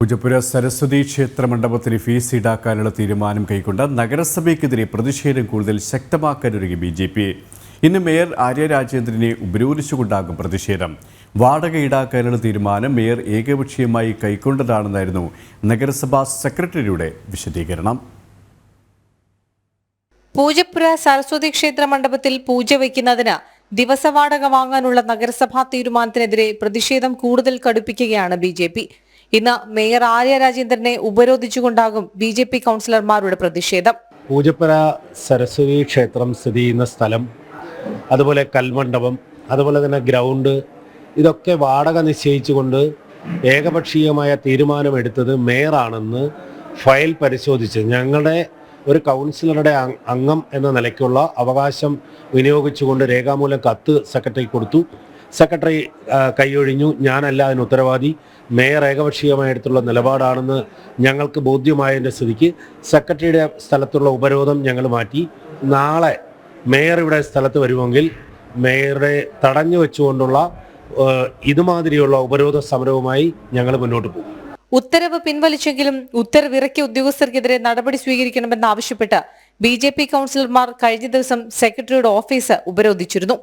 പൂജപ്പുര സരസ്വതി ക്ഷേത്ര മണ്ഡപത്തിന് ഫീസ് ഈടാക്കാനുള്ള തീരുമാനം കൈക്കൊണ്ട് നഗരസഭയ്ക്കെതിരെ പ്രതിഷേധം കൂടുതൽ ശക്തമാക്കാനൊരുങ്ങി ബി ജെ പി. ഇന്ന് മേയർ ആര്യ രാജേന്ദ്രനെ ഉപരോധിച്ചുകൊണ്ടാകും പ്രതിഷേധം. വാടക ഈടാക്കാനുള്ള തീരുമാനം മേയർ ഏകപക്ഷീയമായി കൈക്കൊണ്ടതാണെന്നായിരുന്നു നഗരസഭാ സെക്രട്ടറിയുടെ വിശദീകരണം. പൂജപ്പുര സരസ്വതി ക്ഷേത്ര മണ്ഡപത്തിൽ പൂജ വയ്ക്കുന്നതിന് ദിവസവാടക വാങ്ങാനുള്ള നഗരസഭാ തീരുമാനത്തിനെതിരെ പ്രതിഷേധം കൂടുതൽ കടുപ്പിക്കുകയാണ് ബി ഇന്ന് മേയർ ആര്യ രാജേന്ദ്രനെ ഉപരോധിച്ചുകൊണ്ടാകും ബി ജെ പി കൗൺസിലർമാരുടെ പ്രതിഷേധം. പൂജപ്പുര സരസ്വതി ക്ഷേത്രം സ്ഥിതി ചെയ്യുന്ന സ്ഥലം അതുപോലെ കൽമണ്ഡപം അതുപോലെ തന്നെ ഗ്രൗണ്ട് ഇതൊക്കെ വാടക നിശ്ചയിച്ചുകൊണ്ട് ഏകപക്ഷീയമായ തീരുമാനമെടുത്തത് മേയറാണെന്ന് ഫയൽ പരിശോധിച്ച് ഞങ്ങളുടെ ഒരു കൗൺസിലറുടെ അംഗം എന്ന നിലയ്ക്കുള്ള അവകാശം വിനിയോഗിച്ചുകൊണ്ട് രേഖാമൂലം കത്ത് സെക്രട്ടറി കൊടുത്തു. സെക്രട്ടറി കൈയൊഴിഞ്ഞു. ഞാനല്ല അതിന് ഉത്തരവാദി. മേയർ ഏകപക്ഷീയമായി എടുത്തുള്ള നിലപാടാണെന്ന് ഞങ്ങൾക്ക് ബോധ്യമായതിന്റെ സ്ഥിതിക്ക് സെക്രട്ടറിയുടെ സ്ഥലത്തുള്ള ഉപരോധം ഞങ്ങൾ മാറ്റി. നാളെ മേയർ ഇവിടെ സ്ഥലത്ത് വരുമെങ്കിൽ മേയറെ തടഞ്ഞു വെച്ചുകൊണ്ടുള്ള ഇതുമാതിരിയുള്ള ഉപരോധ സമരവുമായി ഞങ്ങൾ മുന്നോട്ട് പോകും. ഉത്തരവ് പിൻവലിച്ചെങ്കിലും ഉത്തരവിറക്കിയ ഉദ്യോഗസ്ഥർക്കെതിരെ നടപടി സ്വീകരിക്കണമെന്ന് ആവശ്യപ്പെട്ട് ബി ജെ പി കൌൺസിലർമാർ കഴിഞ്ഞ ദിവസം സെക്രട്ടറിയുടെ ഓഫീസ് ഉപരോധിച്ചിരുന്നു.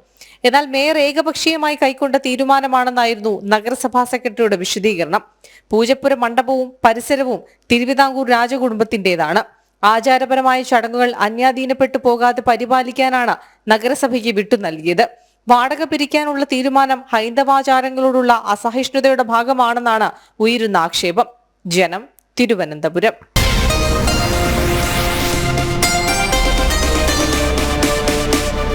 എന്നാൽ മേയർ ഏകപക്ഷീയമായി കൈക്കൊണ്ട തീരുമാനമാണെന്നായിരുന്നു നഗരസഭാ സെക്രട്ടറിയുടെ വിശദീകരണം. പൂജപ്പുര മണ്ഡപവും പരിസരവും തിരുവിതാംകൂർ രാജകുടുംബത്തിന്റേതാണ് ആചാരപരമായ ചടങ്ങുകൾ അന്യാധീനപ്പെട്ടു പോകാതെ പരിപാലിക്കാനാണ് നഗരസഭയ്ക്ക് വിട്ടു നൽകിയത്. വാടക പിരിക്കാനുള്ള തീരുമാനം ഹൈന്ദവാചാരങ്ങളോടുള്ള അസഹിഷ്ണുതയുടെ ഭാഗമാണെന്നാണ് ഉയരുന്ന ആക്ഷേപം. ജനം തിരുവനന്തപുരം.